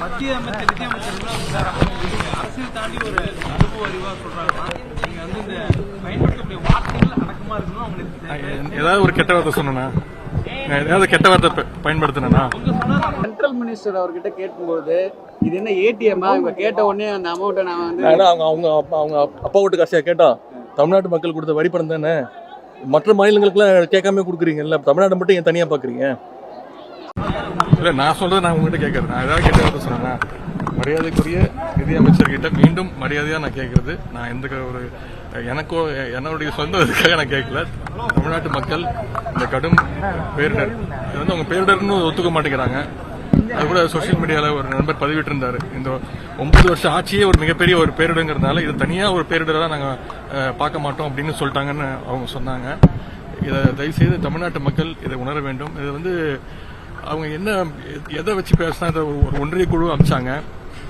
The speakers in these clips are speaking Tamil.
மத்திய அமைச்சர் நிதியமைச்சர் சார் அரசியல் தாண்டி ஒரு அனுபவ அறிவா சொல்றாங்கன்னா நீங்க வந்து இந்த பயன்படுத்தக்கூடிய வார்த்தைகள் அடக்கமா இருக்கணும் அவங்களுக்கு ஏதாவது ஒரு கெட்ட வார்த்தை சொன்னா ஏதாவது கெட்ட வார்த்தை பயன்படுத்தினா சென்ட்ரல் மினிஸ்டர் அவர்கிட்ட கேட்கும்போது இது என்ன ஏடிஎம்மா இவங்க கேட்ட உடனே அந்த அமௌண்ட்டை நான் வந்து ஏன்னா அவங்க அவங்க அப்பா அவங்க அப்பா வீட்டு காசியாக கேட்டோம் தமிழ்நாட்டு மக்கள் கொடுத்த வரி பணம் தானே? மற்ற மாநிலங்களுக்குலாம் கேட்காம கொடுக்குறீங்கல்ல தமிழ்நாடு மட்டும் ஏன் தனியாக பார்க்குறீங்க? இல்ல நான் சொல்றது நான் உங்ககிட்ட கேட்கறேன் நான் ஏதாவது கெட்ட வார்த்தை சொன்னேன்னா மரியாதைக்குரிய நிதி அமைச்சர்கிட்ட மீண்டும் மரியாதையா நான் கேட்கறது. நான் எந்த ஒரு எனக்கோ என்னுடைய சொந்த இதுக்காக நான் கேட்கல. தமிழ்நாட்டு மக்கள் இந்த கடும் பேரிடர் இது வந்து அவங்க பேரிடர்னு ஒத்துக்க மாட்டேங்கிறாங்க. அது கூட சோஷியல் மீடியால ஒரு நண்பர் பதிவிட்டிருந்தாரு. இந்த ஒன்பது வருஷம் ஆட்சியே ஒரு மிகப்பெரிய ஒரு பேரிடங்கிறதுனால இது தனியா ஒரு பேரிடரா நாங்க பார்க்க மாட்டோம் அப்படின்னு சொல்லிட்டாங்கன்னு அவங்க சொன்னாங்க. இதை தயவுசெய்து தமிழ்நாட்டு மக்கள் இதை உணர வேண்டும். இது வந்து அவங்க என்ன எதை வச்சு பேசினா ஒரு ஒன்றிய குழு அமைச்சாங்க.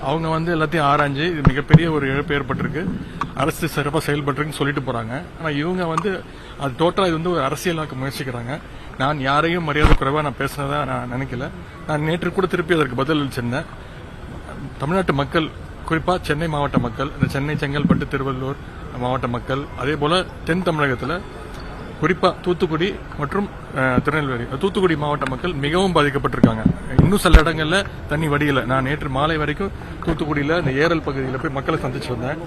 அவங்க வந்து எல்லாத்தையும் ஆராய்ஞ்சு இது மிகப்பெரிய ஒரு இழப்பு ஏற்பட்டிருக்கு. அரசு சிறப்பாக செயல்பட்டிருக்குன்னு சொல்லிட்டு போறாங்க. ஆனால் இவங்க வந்து அது டோட்டலாக இது வந்து ஒரு அரசியலாக்க முயற்சிக்கிறாங்க. நான் யாரையும் மரியாதை குறைவாக நான் பேசினதா நான் நினைக்கல. நான் நேற்று கூட திருப்பி அதற்கு பதில் அளிச்சிருந்தேன். தமிழ்நாட்டு மக்கள் குறிப்பாக சென்னை மாவட்ட மக்கள் இந்த சென்னை செங்கல்பட்டு திருவள்ளூர் மாவட்ட மக்கள் அதே போல தென் தமிழகத்தில் குறிப்பாக தூத்துக்குடி மற்றும் திருநெல்வேலி. தூத்துக்குடி மாவட்ட மக்கள் மிகவும் பாதிக்கப்பட்டிருக்காங்க. இன்னும் சில இடங்களில் தண்ணி வடியல. நான் நேற்று மாலை வரைக்கும் தூத்துக்குடியில் இந்த ஏரல் பகுதியில் போய் மக்களை சந்திச்சு வந்தேன்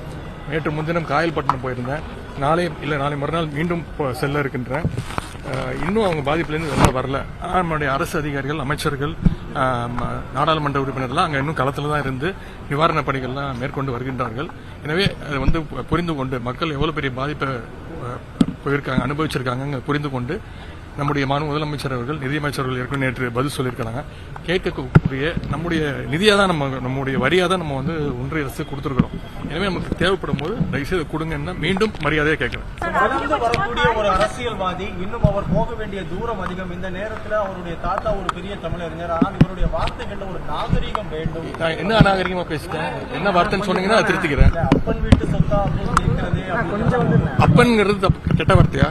நேற்று முன்தினம் காயல்பட்டினம் போயிருந்தேன். நாளை இல்லை நாளை மறுநாள் மீண்டும் செல்ல இருக்கின்றேன். இன்னும் அவங்க பாதிப்புலேருந்து வெளில வரல. ஆனால் நம்மளுடைய அரசு அதிகாரிகள் அமைச்சர்கள் நாடாளுமன்ற உறுப்பினர்லாம் அங்கே இன்னும் களத்தில் தான் இருந்து நிவாரணப் பணிகள்லாம் மேற்கொண்டு வருகின்றார்கள். எனவே அது வந்து புரிந்து கொண்டு மக்கள் எவ்வளோ பெரிய பாதிப்பை போயிருக்காங்க அனுபவிச்சிருக்காங்க புரிந்து கொண்டு நம்முடைய மாநில முதலமைச்சர் அவர்கள் நிதியமைச்சர்கள் ஏற்கனவே நேற்று பதில் சொல்லியிருக்காங்க கேட்கக்கூடிய நம்முடைய நிதியா தான் நம்ம நம்முடைய வரியா தான் நம்ம வந்து ஒன்றிய அரசு கொடுத்துருக்கிறோம். எனவே நமக்கு தேவைப்படும் போது தயவுசெய்து கொடுங்கன்னா மீண்டும் மரியாதையை கேட்கிறேன். வளர்ந்து வரக்கூடிய ஒரு அரசியல்வாதி இன்னும் அவர் போக வேண்டிய தூரம் அதிகம். இந்த நேரத்துல அவருடைய தாத்தா ஒரு பெரிய தமிழறிஞர். ஆனால் இவருடைய வார்த்தைகள்ல ஒரு நாகரிகம் வேண்டும். நான் என்ன அநாகரிகமா பேசிட்டேன்? என்ன வார்த்தைன்னு சொன்னீங்கன்னா அதை திருத்திக்கிறேன். அப்பன் வீட்டு சொத்தா அப்படின்னு கேட்கறதே அப்படின்னு அப்பன்ங்கிறது கெட்ட வார்த்தையா?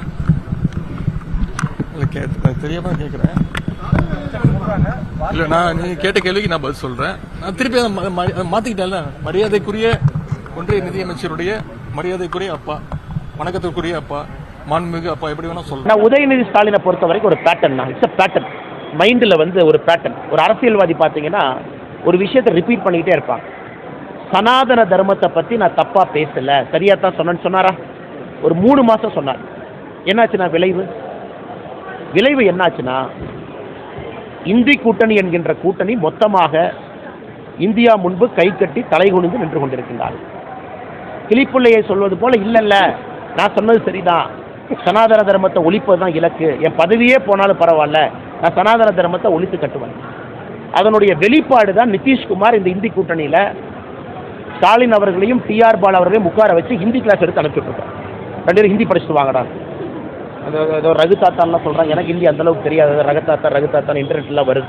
கே- அது கேட்குறேன் சொல்றாங்க நான் கேட்ட கேள்விக்கு நான் பதில் சொல்கிறேன் நான் திருப்பி அதை ம- ம- மரியாதைக்குரிய ஒன்றிய நிதியமைச்சருடைய மரியாதைக்குரிய அப்பா வணக்கத்திற்குரிய அப்பா மாண்புமிகு அப்பா எப்படி வேணா சொல்கிறேன் நான் உதயநிதி ஸ்டாலினை பொறுத்த வரைக்கும் ஒரு பேட்டர்ன் தான். இட்ஸ் அ பேட்டர்ன் மைண்டில் வந்து ஒரு பேட்டர்ன் ஒரு அரசியல்வாதி பார்த்தீங்கன்னா ஒரு விஷயத்தை ரிப்பீட் பண்ணிக்கிட்டே இருப்பாங்க. சனாதன தர்மத்தை பற்றி நான் தப்பாக பேசல. சரியாக தான் சொன்னேன்னு சொன்னாரா? ஒரு மூணு மாதம் சொன்னார். என்னாச்சுன்னா விளைவு? விளைவு என்னாச்சுன்னா இந்தி கூட்டணி என்கின்ற கூட்டணி மொத்தமாக இந்தியா முன்பு கை கட்டி தலை குனிந்து நின்று கொண்டிருக்கின்றார் கிளிப்புள்ளையை சொல்வது போல இல்லைல்ல நான் சொன்னது சரிதான். சனாதன தர்மத்தை ஒழிப்பது தான் இலக்கு. என் பதவியே போனாலும் பரவாயில்ல. நான் சனாதன தர்மத்தை ஒழித்து கட்டுவேன். அதனுடைய வெளிப்பாடு தான் நிதிஷ்குமார் இந்த இந்தி கூட்டணியில் ஸ்டாலின் அவர்களையும் டிஆர் பால் அவர்களையும் உட்கார வச்சு ஹிந்தி கிளாஸ் எடுத்து அனுப்பிச்சுட்ருக்கோம் ரெண்டு பேரும் ஹிந்தி படிச்சுட்டு வாங்கடா. அந்த ஏதோ ரகு தாத்தான்லாம் சொல்கிறாங்க எனக்கு ஹிந்தி அந்த அளவுக்கு தெரியாது. ரகு தாத்தா ரகு தாத்தான் இன்டர்நெட்லாம் வருது.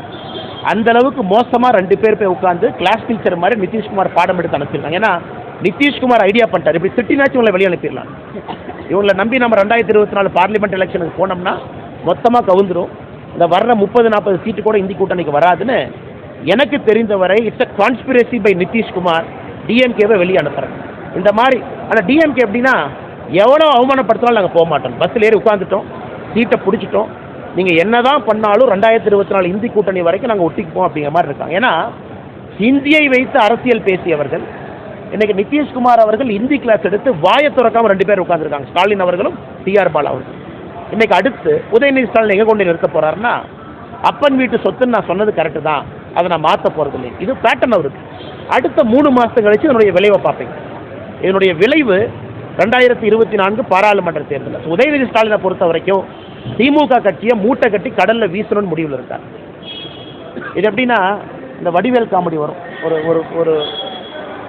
அந்த அளவுக்கு மோசமாக ரெண்டு பேர் போய் உட்காந்து கிளாஸ் டீச்சர் மாதிரி நிதிஷ்குமார் பாடம் எடுத்து அனுப்பிச்சிருக்காங்க ஏன்னா நிதிஷ்குமார் ஐடியா பண்ணிட்டார். இப்படி திட்டினாச்சும் இவங்களை வெளியே அனுப்பிடலாம். இவங்களை நம்பி நம்ம ரெண்டாயிரத்தி இருபத்தி நாலு பார்லிமெண்ட் எலெக்ஷனுக்கு போனோம்னா மொத்தமாக கவுந்துரும். இந்த வர்ற முப்பது நாற்பது சீட்டு கூட இந்தி கூட்டணிக்கு வராதுன்னு எனக்கு தெரிந்தவரை it's a conspiracy by Nitish Kumar டிஎம்கேவை வெளியே அனுப்புகிறேன் இந்த மாதிரி ஆனால் டிஎம்கே எப்படின்னா எவ்வளோ அவமானப்படுத்தினாலும் நாங்கள் போக மாட்டோம். பஸ்ஸில் ஏறி உட்காந்துட்டோம் சீட்டை பிடிச்சிட்டோம். நீங்கள் என்ன தான் பண்ணாலும் ரெண்டாயிரத்தி இருபத்தி நாலு இந்தி கூட்டணி வரைக்கும் நாங்கள் ஒட்டிக்குப்போம் அப்படிங்கிற மாதிரி இருக்காங்க. ஏன்னா ஹிந்தியை வைத்து அரசியல் பேசியவர்கள் இன்னைக்கு நிதிஷ்குமார் அவர்கள் ஹிந்தி கிளாஸ் எடுத்து வாயை திறக்காம ரெண்டு பேர் உட்காந்துருக்காங்க ஸ்டாலின் அவர்களும் டிஆர் பாலா அவர்களும். இன்னைக்கு அடுத்து உதயநிதி ஸ்டாலின் எங்கே கொண்டு நிறுத்த போறாருன்னா அப்பன் வீட்டு சொத்துன்னு நான் சொன்னது கரெக்டு தான். அதை நான் மாற்ற போகிறது இல்லை இது பேட்டர்ன் அவருக்கு. அடுத்த மூணு மாதம் கழிச்சு இதனுடைய விளைவை பார்ப்பீங்க. இதனுடைய விளைவு ரெண்டாயிரத்தி இருபத்தி நான்கு பாராளுமன்ற தேர்தலில் உதயநிதி ஸ்டாலினை பொறுத்த வரைக்கும் திமுக கட்சியை மூட்டை கட்டி கடல்ல வீசணும்னு முடிவில் இருக்கார். இது எப்படின்னா இந்த வடிவேல் காமெடி வரும். ஒரு ஒரு ஒரு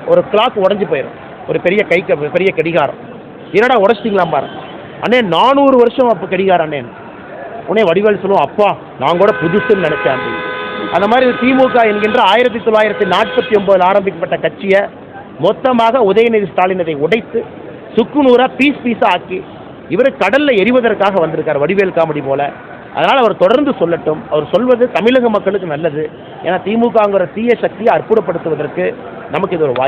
ஒரு கிளாக் உடஞ்சி போயிடும் ஒரு பெரிய கை க- பெரிய கடிகாரம். என்னடா உடச்சிட்டிங்களாம் பாரு. அண்ணே நானூறு வருஷம் அப்போ கடிகாரம் அண்ணே. உடனே வடிவேல் சொல்லுவோம் அப்பா நான் கூட புதுசுன்னு நினைச்சேன். அந்த மாதிரி திமுக என்கின்ற ஆயிரத்தி தொள்ளாயிரத்தி நாற்பத்தி ஒன்பதில் ஆரம்பிக்கப்பட்ட கட்சியை மொத்தமாக உதயநிதி ஸ்டாலின் அதை உடைத்து சுக்கு நூறாக பீஸ் பீஸா ஆக்கி இவர் கடல்ல எரிவதற்காக வந்திருக்கார் வடிவேல் காமெடி போல. அதனால் அவர் தொடர்ந்து சொல்லட்டும். அவர் சொல்வது தமிழக மக்களுக்கு நல்லது. ஏன்னா திமுகங்கிற தீய சக்தியை அற்புதப்படுத்துவதற்கு நமக்கு இது ஒரு வாய்ப்பு.